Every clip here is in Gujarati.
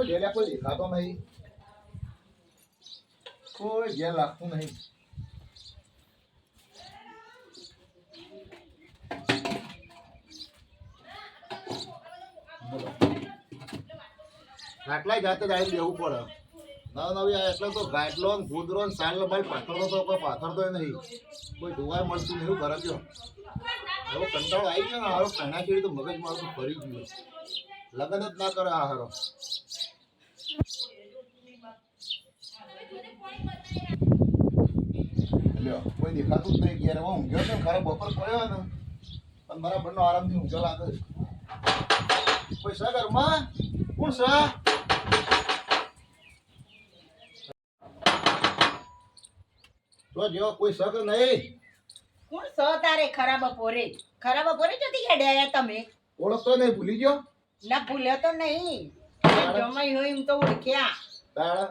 કોઈ ઘેર કોઈ દેખાતો નહીં. કોઈ ઘેર લાગતું નહીં. બોલો. આટલાય જાતે જ આવી લેવું પડે. નવ નવી એટલે તો ગાટલો ને ભૂદરો ને સાલ ભાઈ પાથરો તો કોઈ પાથરતો નહીં. કોઈ ધોવાય મળતું નહીં, એવું ઘરે ગયો હવે કંટાળો આવી ગયો ને, હારો પહેણા ચીડી તો મગજ મારું ફરી ગયું. લગ્ન જ ના કરે આ હારો લ્યો કોઈ દેખાતું જ નહીં ઘેર હવે ઊંઘ્યો છે ખરા બપોર પડ્યો ને પણ બરાબરનો આરામથી ઊંઘ્યો લાગે છે. કોઈ છે ઘરમાં? કોણ છે તો જેવો કોઈ સક નહીં? કોણ સ તારે ખરાબ બપોરે? ખરાબ બપોરે જતી હેડ્યા તમે? ઓળખતો નહીં ભૂલી ગયો? ના ભૂલ્યો તો નહીં. જમાઈ હોય એમ તો ઓળખ્યા. તારા?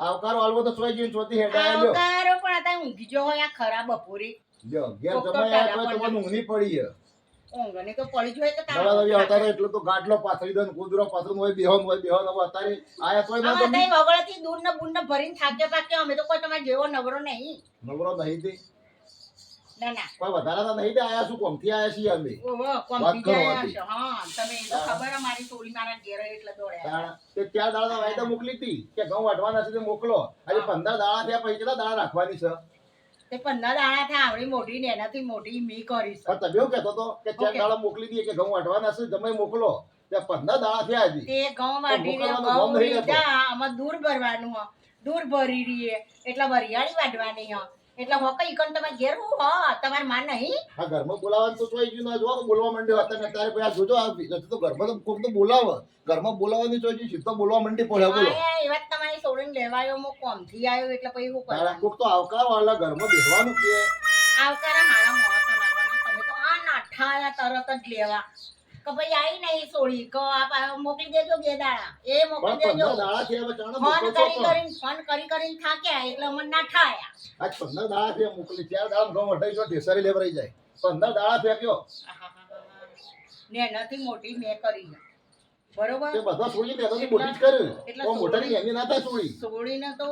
આવકાર આલવો તો સોય જીવન ચોથી હેડા આવ્યો આવકારો પણ આતા ઊંઘી જો હોય આ ખરા બપોરે. જો ઘેર કોક આ તો તમને ઊંઘની પડી છે. ઊંઘને તો પડી જ હોય તો દવા દવી આવતા રહે તો ગાટલો પાથરી દન કુદરો પાથરું હોય બેહોન હોય બેહોન હવે અત્યારે આયા તોય ના તઈ વગળથી દૂર ને બૂર ને ભરીને થાક્યો પાક્યો અમે તો કોઈ તમારે જેવો નવરો નહીં. નવરો નહીં તે. ના ના. કોઈ વધારાના નહીં તે આયા શું કોમથી આયા છીએ અમે? ઓહો કોમ વાત કરો બીજા હા તમે એ તો ખબર અમારી ટોળી મારા ઘેર એટલે દોડ્યા તે ચાર દાડા વાયદા મોકલી હતી કે ઘઉં વાટવાના છે તે મોકલો. આજે પંદર દાડા થયા પછી કેટલા દાડા રાખવાની છે? તે પંદર દાડા થાય આવડી મોટી ને એનાથી મોટી મી કરી છે. તમે એવું કહેતો હતો કે ચાર દાળ દાડા મોકલી દઈએ કે ઘઉં વાટવાના છે તમે મોકલો. તે પંદર દાડા થયા હજી. તે ઘઉં મોકલવાનો ઘઉં લીધા આમાં દૂર ભરવાનું હ. દૂર ભરી રહીએ એટલા વરિયાળી વાટવાની હ. એટલે હો કઈ કણ તમે ઘેર હું હ તમારમાં નહીં. હા ઘરમાં બોલાવવાનું તો ચોઈ ગયું ના જો બોલવા માંડ્યો હતા ને તારે પછી આ જોજો આ તો ઘરમાં તો કોક તો બોલાવે. ઘરમાં બોલાવવાની ચોઈ ગયું સીધો બોલવા માંડી પડે બોલો. એ જ તમારી છોડીને લેવાયો મો કોમથી આવ્યો એટલે પછી હું કરવાનું? કોક તો આવકાર વાળા ઘરમાં બેસવાનું કે? આવકારા હારા મોળા મારવાના તમે તો આ નાઠા તરત જ લેવા. કે ભાઈ આઈ નહીં સોળી કે આ મોકલી દેજો બે દાડા. એ મોકલી દેજો. ફોન કરી કરીને ફોન કરી કરીને થાક્યા એટલે અમને ના આયા આજ પંદર દાડા થયા મોકલી. ચાર દાડા ઘઉં વટાઈ જો ઢેસારી લેવરાઈ જાય. પંદર દાડા ફેંક્યો ને નથી મોટી મેં કરી બરોબર? તે બધા સોળી દે તો મોટી જ કરે એટલે તો મોટાની એની ના થાય સોળી. સોળી ને તો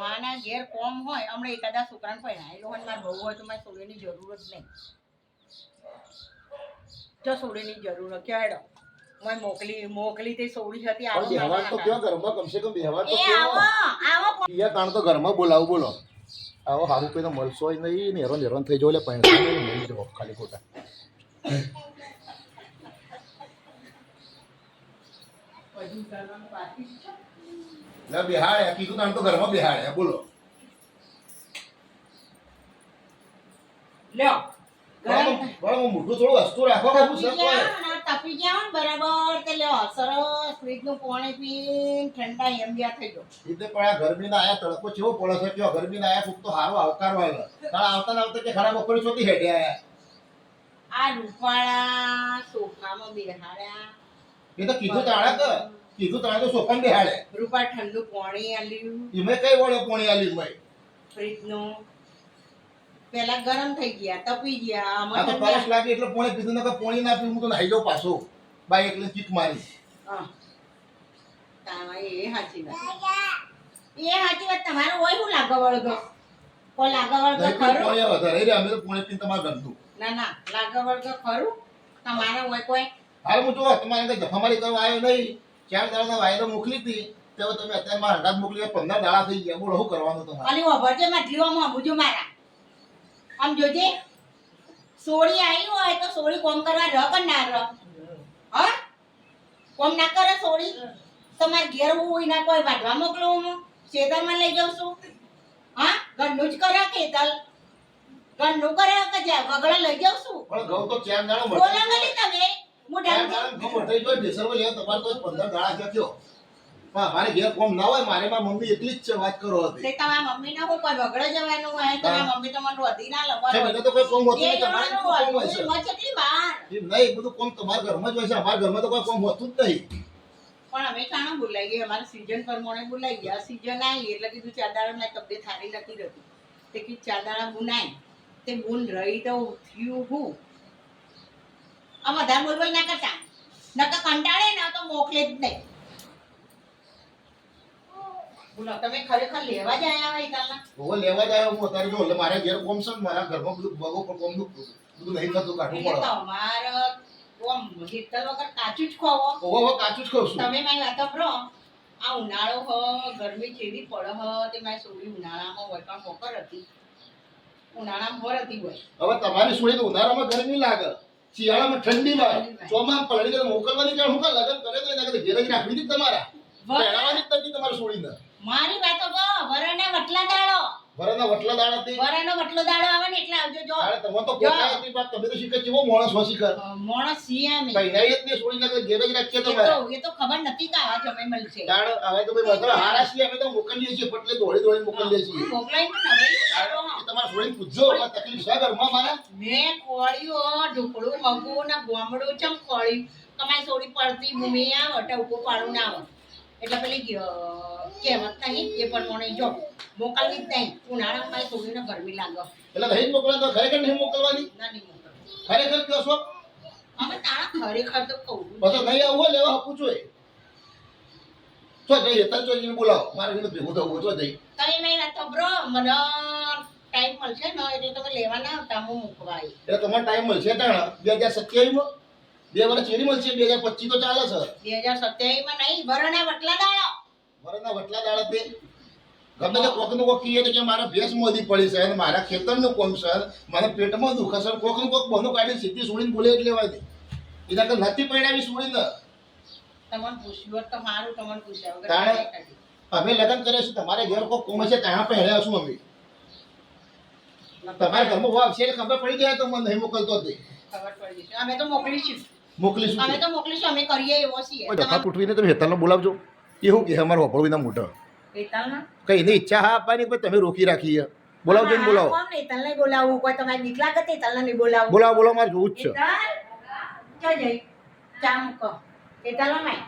માના ઘેર કોમ હોય હમણાં એકાદા છોકરાને પહેરાયેલો હોય ને બહુ હોય તો મારે સોળીની જરૂર જ નહીં. જો સોળીની જરૂર હોય. કેડો મેં મોકલી મોકલી તે સોડી હતી આવો બેહવાન તો કયો ઘરમાં? કમસે કમ બેહવાન તો કયો? આવો આવો. પિયા તાણ તો ઘરમાં બોલાવું બોલો. આવો હારું કોઈ મળશો નહીં. ને હેરાન હેરાન થઈ એટલે પૈસા નહીં જાઓ ખાલી ખોટા. બધું કરવાનું બાકી જ છે. લે બિહાડે. કીધું તો ઘરમાં બિહાડ્યા બોલો. લ્યો. ગરમ. બરાબર થોડું વસ્તુ રાખો બાબુ સર તપી ગયા ને બરાબર તે લ્યો સરસ ફ્રીજનું પાણી પીને ઠંડા એમ ગયા થઈ ગયો. એટલે પણ આ ગરમીના આયા તડકો ચેવો પડે છે કયો ગરમીના આયા ફૂક તો હારો આવકાર વાળો તારા આવતા આવતા કે ખરાબ બપોરે ચોથી હેડે આયા. આ રૂપાળા સોફામાં બેહાડ્યા. એ તો કીધું તાળા કે કીધું તાળા તો સોફામાં બેહાડે. રૂપા ઠંડુ પાણી આલ્યું. એમે કઈ વળે પોણી આલ્યું ભાઈ ફ્રીજનું. પેલા ગરમ થઈ ગયા તપી ગયા આમાં તો લાગે એટલે પોણી પીધું નકર પોણી ના પીવું તો નાઈ જાઉં પાછો. બાઈ એટલે ચીક મારી. હા. એ હાચી વાત. એ સાચી વાત તમારું હોય હું લાગો વળગો કો લાગો વળગો ખરું? કોઈ વધારે. રે અમે તો પોણી પીને તમારે ગમતું. ના ના લાગો વળગો ખરું? તમારે હોય કોઈ? હાલ હું જો તમારે કઈ જફામારી કરવા આવ્યો નહીં. ચાર દાડાના વાયદો મોકલી હતી. તો તમે અત્યારે મારા અંદાજ મોકલી પંદર દાડા થઈ ગયા. બોલો શું કરવાનું તમારે? અલી વભરજે જીવામાં બુજો મારા. આમ જોજે સોળી આવી હોય તો સોળી કોમ કરવા ર કર ના ર? હ? કોમ ના કરે સોળી? તમારે ઘેર હોય ના કોઈ વાઢવા મોકલો હું. ખેતરમાં લઈ જાઉં છું. હા? ઘરનું જ કરે ખેતર. ઘરનું કરે કે વગડા લઈ જાઉં છું? પણ ઘઉં તો ચાર દાડા બોલા ગલી તમે. હું ડાંગ દાડા ઘઉં મટાઈ દેસર લેવા તમારે તો પંદર દાડા થયા પણ ઘેર કોમ ના હોય મારે મારી મમ્મી એટલી જ છે વાત કરો હતી. તે તમારા મમ્મી ના હું કોઈ વગડે જવાનું હોય તમારા મમ્મી તમારું વધી ના છે તો કોઈ કોમ હોતું નહીં તમારે કોમ હોય છે. એમાં કેટલી વાર નહીં બધું કોમ તમારા ઘરમાં જ હોય છે અમારા ઘરમાં તો કોઈ કોમ હોતું જ નહીં. પણ અમે કાણો બોલાઈ ગયા અમારે સીઝન પ્રમાણે બોલાઈ ગયા. સીઝન આવી એટલે કીધું ચાર દાડા મારી તબિયત સારી નથી રહેતી. તે કીધું ચાર દાડા ગુનાય તે ગુણ રહી તો થયું હું? આ વધારે બોલ બોલ ના કરતા? નકર કંટાળે ના તો મોકલે જ નહીં. બોલો તમે ખરેખર લેવા જ આયા હોય લેવા હું અત્યારે જો એટલે મારા ઘેર કોમ છે મારા ઘરમાં બધું બગો પર કોમનું બધું નહીં થતું કાઢવું પડે. તમારે ઓમ હીટર વગર કાચું જ ખોવો. કાચું જ છું. તમે મારી વાત સાંભળો. આ ઉનાળો હ ગરમી કેવી પડે હ તે મારી છોકરી ઉનાળામાં વટવા મોકર હતી. ઉનાળામાં મોર હતી હોય. હવે તમારી સુણી તો ઉનાળામાં ગરમી લાગે. શિયાળામાં ઠંડી લાગે ચોમામાં પલળી મોકલવાની કે હું કા લગન કરે તો એના ઘેર જ રાખવી હતી તમારા? પહેરાવાની જ નથી તમારી મારી વાતો બો વરાના વટલા દાડો. ભરાના વટલા દાડાથી વરાનો વટલો દાડો આવે ને એટલે આવજો જો. અરે તમે તો પોતા હતી બાપ તમે તો શીખે ચેવો મોણસ હો કર મોણસ પહેરાઈ જ નહીં સુણીને કે ઘેર જ રાખીએ તમારે તો એ તો ખબર નથી કે આવા જમે છે તાળ હવે તો ભાઈ બધા હારા છીએ અમે તો મોકલીએ છીએ પટલે દોડી દોડી મોકલીએ છીએ. મોકલાઈ ને હવે. તમારે સુણીને પૂછજો તકલીફ છે ઘરમાં મારા. મેં કોળીઓ ઢોકળું મગું ને ગોમડું ચમ ખોળ્યું? કમાઈ છોડી પડતી ભૂમિ આવે ટવકો પાડું ના આવે. એટલે પેલી કે કહેવત નહીં એ પણ મને જો મોકલવી જ નહીં. ઉનાળામાં મારી છોકરીને ગરમી લાગે. એટલે નહીં મોકલા તો ખરેખર નહીં મોકલવાની? ના નહીં મોકલવાની. ખરેખર કહો છો? અમે તારા ખરેખર તો કહું બસ નહીં આવું લેવા હપું છું એ. ચો જઈ હેતર ચો જઈને બોલાવો. મારે એને ભેગું થવું ચો જઈ તમે મેં તો બ્રો મને ટાઈમ મળશે ને એટલે તમે લેવાના આવતા હું મૂકવા એટલે તમારે ટાઈમ મળશે તાણ. બે હજાર સત્યાવીસમાં? બે વર્ષ ચેરી મળશે બે હજાર પચીસ તો ચાલે છે. બે હજાર સત્યાવીસમાં નહીં ભરોના વટલા દાડો. વરના વટલા દાડા તે. ગમે તે કોકનું કોક કહીએ તો કે મારા ભેંસ મોદી પડી છે અને મારા ખેતરનું કોમ છે મારા પેટમાં દુખે છે કોકનું કોક બહુ કાઢી સીધી સુડીને બોલે એટલે લેવા દે એના કે નથી પડાવી સુડીને. તમને પૂછ્યું તો સારું તમને પૂછ્યા ના. અમે લગ્ન કર્યા છે તમારે ઘેર કોક કોમ છે ત્યાં પહેર્યા છું અમે. તમારે ઘરમાં હોય છે ખબર પડી જાય તો મને નહીં મોકલતો તે. ખબર પડી જશે. અમે તો મોકલીશું. મોકલીશું અમે તો મોકલીશું અમે કરીએ એવો છીએ. ડખા કૂટવીને તમે હેતલને બોલાવજો. એવું કે અમારો વપરવું વિના મોટા હેતલના? કઈ એની ઈચ્છા હા આપવાની પણ તમે રોકી રાખી બોલાવજો ને બોલાવો. કોણ હેતલને બોલાવું કોઈ તમારે નીકળા તો હેતલને નહીં બોલાવું બોલાવો બોલાવો મારે જોવું જ છે. હેતલ, ચલ જઈ. ચા મૂકો. હેતલનો નહીં.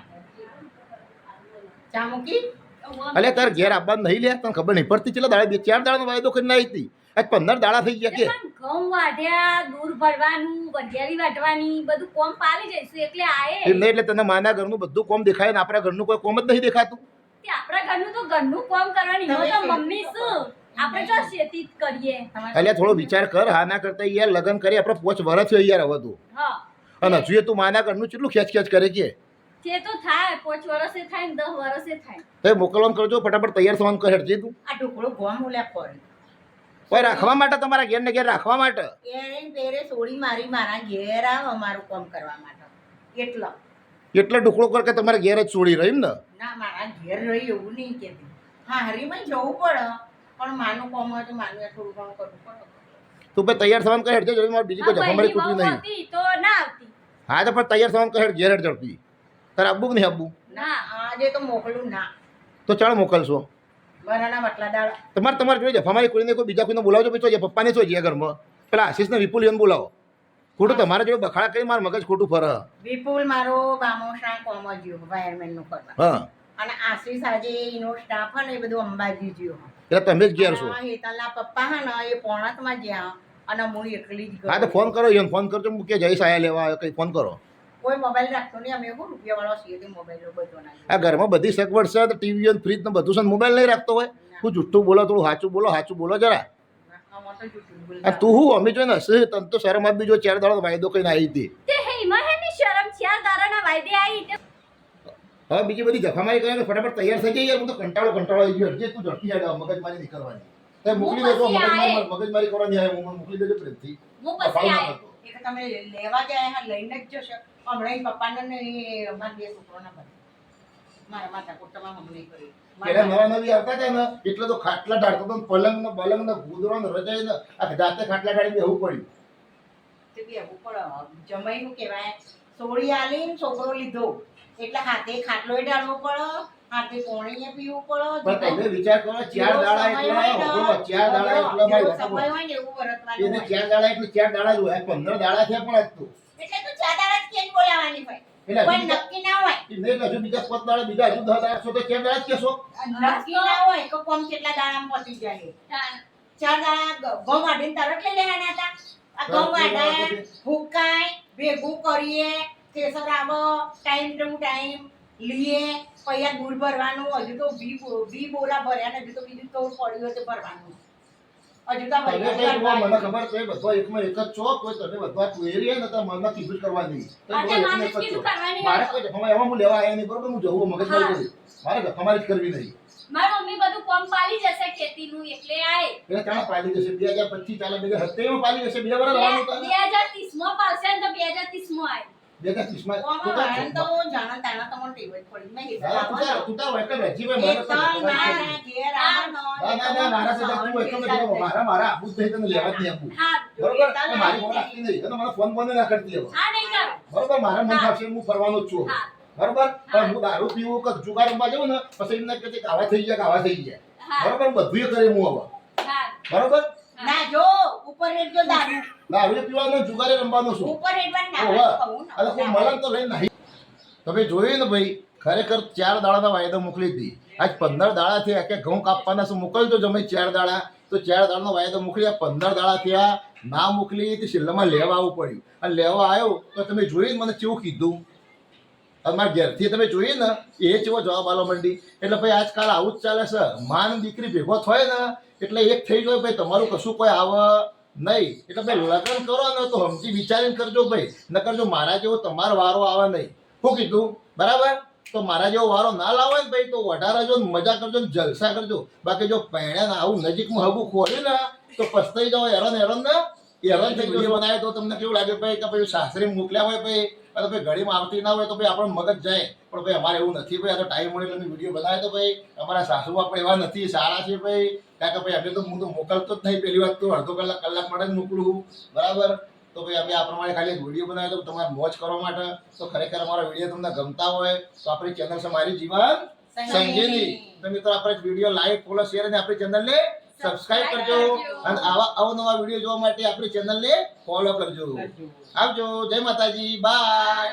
ચા મૂકી? અલે તાર ઘેર આવવાનું નહીં લે તને ખબર નહીં પડતી. ચેલા દાડે બે ચાર દાડાનો વાયદો કરીને આવી હતી. આજ પંદર દાડા થઈ ગયા કે? ઘઉં વાઢ્યા દૂર ભરવાનું વઢિયારી વાઢવાની બધું કોમ પાવી જઈશું એટલે આયે એમને એટલે તને માના ઘરનું બધું કોમ દેખાય ને આપણા ઘરનું કોઈ કોમ જ નહીં દેખાતું? તે આપણા ઘરનું તો ઘરનું કોમ કરવાની હું તો મમ્મી શું? આપણે જો શેતી જ કરીએ. એટલે થોડો વિચાર કર હા ના કરતા યાર લગન કરી આપણે પોચ વર્ષ થયો યાર હવે તું. હા. અને હજુ એ તું માના ઘરનું કેટલું ખેંચ ખેંચ કરે કે? તે તો થાય પાંચ વર્ષે થાય ને દસ વર્ષે થાય. તો મોકલવાનું કરજો ફટાફટ તૈયાર થવાનું કહે હેઠજે તું. આ ઢોકળો ગોમ ઓલ્યા ફરી. કોઈ રાખવા માટે તમારા ઘેર ને ઘેર રાખવા માટે? એને પેરે સોડી મારી મારા ઘેર આવ અમારું કામ કરવા માટે. એટલો. એટલે ટુકડો કર કે તમારે ઘેર જ છોડી રહી ને? ના મારા ઘેર રહી એવું નહીં કે હા હરીમાં જવું પડે પણ માનું કામ હોય તો માનું થોડું કામ કરવું પડે. તું ભાઈ તૈયાર થવાનું કહે જોડે મારે બીજી કોઈ હા, મારી તૂટી નહીં. તો ના આવતી. હા તો પણ તૈયાર થવાનું કહે ઘેર હેઠ ઝડપી. તારે આપવું કે નહીં આપવું? ના આજે તો મોકલું ના. તો ચાલ મોકલશો. તમારે તમારે જોઈ જફામારી કોઈને કોઈ બીજા કોઈને બોલાવજો પછી જોઈએ પપ્પાને શું છે ઘરમાં. પેલા આશીષને વિપુલ એને બોલાવો. ખોટું તમારે જોડે બખાડા કરી મારું મગજ ખોટું ફરે. વિપુલ મારો બામોશા કોમ જ્યો વાયરમેનનું કરવા હા. અને આશીષ આજે એનો સ્ટાફ હે ને એ બધું અંબાજી જ્યો એટલે તમે જ ગયા છો. હેતલના પપ્પા હે ને એ પોણાતમાં જ્યાં અને હું એકલી જ હા તો ફોન કરો એને ફોન કરજો મૂકે જઈશ આયા લેવા આવ્યો કંઈ ફોન કરો. કોઈ મોબાઈલ રાખતો નહીં. અમે એવું રૂપિયા વાળો છીએ તે મોબાઈલ બધો આ ઘરમાં બધી સગવડ છે તો ટીવી અને ફ્રીજ ને બધું છે મોબાઈલ નહીં રાખતો હોય. હું જુઠ્ઠું બોલો થોડું સાચું બોલો સાચું બોલો જરા. આમાં તો. તું હું? અમે જોઈને હશે. તને તો શરમ આપી જો ચાર દાડો વાયદો કઈને આવી હતી. તે હેમાં હેની શરમ? ચાર દારાના વાયદે આવી તે હવે બીજી બધી જફામારી કરે તો ફટાફટ તૈયાર થઈ જઈએ હું તો કંટાળો કંટાળો આવી ગયો. જે તું ઝડપી હેડ મગજમારી નહીં કરવાની. તે મોકલી દેજો. મગજમારી મગજમારી કરવાની આવે હું મોકલી દેજો પ્રેમથી. હું પછી આય. કરતો. એ તમે લેવા ગયા હા લઈને જ જશો. હમણાં પપ્પાને ને અમારા બે છોકરોના બધા મારા માતા કુટુંબમાં હમણાં કર્યું પેલા નવા નવી આવતા હતા ને એટલે તો ખાટલા ઢાળતો હતો પલંગ ને બલંગ ને ગુદરો ને રજાઈ ને આ જાતે ખાટલા ઢાળી બેહવું પડ્યું. તે બેહવું પડે. જમાઈનું કહેવાય. સોળી આલી ને છોકરો લીધો. એટલે હાથે ખાટલો ડાળવો પડે હાથે પોણીએ પીવું પણ પડે તમે વિચાર કરો ચાર દાડા એટલે હોભળો, ચાર દાડા એટલે. સમય હોય ને એવું વર્તવાનું એને ચાર દાડા એટલે ચાર દાડા જ હોય. દાડા થયા પણ આજ તો. એટલે તો ચાર દાડા જ બોલાવાની હોય? એટલે નક્કી ના હોય? નહીં હજુ બીજા પાંચ દાડા બીજા હજુ દસ દાડા છો તો ચાર દાડા જ કહેશો નક્કી ના હોય કે કોમ કેટલા દાડામાં પતી જાય ચાર. દાડા ઘઉં વાઢીને તરત લઈ લેવાના હતા? આ ઘઉં વાઢાય ફૂંકાય ભેગું કરીએ થેસર આવો ટાઈમ ટુ ટાઈમ લીએ આ દૂર ભરવાનું હજુ તો બી બો- બોરા ભર્યા ને હજુ તો બીજું તો પડ્યું હતું ભરવાનું. હજુ તો આ તમે વૈયા કઈ જોવા મને ખબર છે બધો એકમાં એક જ છો કોઈ તમે બધા ક્વેરી ને મનમાં કીધું બધા એકમાં મારે. કોઈ જફામાં એમાં હું લેવા આયા નહીં બરોબર? હું જવું મગજ મારી મારે ગફામારી જ કરવી નહીં. મારી મમ્મી બધું કોમ પાલી જશે ખેતીનું એટલે આય. એટલે ત્યાં પાલી જશે? બે હજાર પચીસ ચાલે બે હજાર સત્યાવીસ પાલી જશે બે વર્ષ રહેવાનું બે તારે. બે હજાર ત્રીસમાં પાલશે તો માં આય. તું જાણે તાણા તમને પડી. મેં તું તાર-. મારે એક તો તો ગફામારી કરવી. ના ઘેર આવવાનો, ના, ના, ના, મારા સાથે તું એકમ રહેવો. મારા મારા આપવું જ તને લેવા જ નહીં આપવું બરોબર? મારી ફોન રાખતી નહીં? ફોન બંધ ના કરતી હવે. હા નહીં કરો. બરોબર? મારા મન. ફાવશે હું ફરવાનો જ છું બરોબર? પણ હું દારૂ પીવું કે જુગાર રમવા જાઉં ને પછી એમને કહે છે કે આવા થઈ ગયા આવા થઈ ગયા. બરોબર? બધું કરે હું હવે. બરોબર? ના જો ઉપર રેડજો દારૂ. દારૂ પીવાનો જુગારે રમવાનો છું ઉપર રેડવાનું ના કહું ને. કોઈ મળે તો લઈને નહીં. તમે જોયું ને ભાઈ ખરેખર ચાર દાડાના વાયદો મોકલી હતી આજ પંદર દાડા થયા કે ઘઉં કાપવાના શું મોકલજો જમે ચાર દાડા? તો ચાર દાડાનો વાયદો મોકલી આ પંદર દાડા થયા ના મોકલી તો છેલ્લામાં લેવા આવવું પડ્યું. અને લેવા આવ્યો તો તમે જોયું મને કેવું કીધું? તમારા ઘેરથી તમે જોઈએ ને એ કેવો જવાબ આલો મંડી? એટલે ભાઈ આજકાલ આવું જ ચાલે છે. માન દીકરી ભેગો થાય ને એટલે એક થઈ જાય ભાઈ તમારું કશું કોઈ આવે નહીં. એટલે ભાઈ લગ્ન કરો ને તો સમજી વિચારીને કરજો ભાઈ. નકર જો મારા જેવો તમારો વારો આવે નહીં. શું કીધું, બરાબર? તો મારા જેવો વારો ના લાવે ને ભાઈ, તો વધારે જો મજા કરજો ને જલસા કરજો. બાકી જો પહેણ્યા ને આવું નજીકમાં હગું ખોલ્યું ને, તો પસ્તાઈ જાઓ હેરાન હેરાન ને. હેરાન થઈ ગયો બનાવે તો તમને કેવું લાગે ભાઈ કે ભાઈ સાસરી મોકલ્યા હોય ભાઈ? અને ભાઈ ઘડીમાં આવતી ના હોય તો ભાઈ આપણો મગજ જાય. પણ ભાઈ અમારે એવું નથી ભાઈ આ તો ટાઈમ મળે એટલે વીડિયો બનાવ્યો તો ભાઈ અમારા સાસુમાં પણ એવા નથી સારા છે ભાઈ. કારણ કે ભાઈ અમે તો હું તો મોકલતો જ નહીં. પહેલી વાત તો અડધો કલાક કલાક માટે જ મોકલું. બરાબર? તો ભાઈ અમે આ પ્રમાણે ખાલી વીડિયો બનાવ્યો તો તમારે મોજ કરવા માટે. તો ખરેખર અમારા વીડિયો તમને ગમતા હોય તો આપણી ચેનલ છે મારી જીવન સંગીની તો મિત્રો આપણે વીડિયો લાઈક ફોલો શેર અને આપણી ચેનલને સબસ્ક્રાઇબ કરજો અને આવા અવનવા વીડિયો જોવા માટે આપણી ચેનલને ફોલો કરજો. આવજો. જય માતાજી. બાય.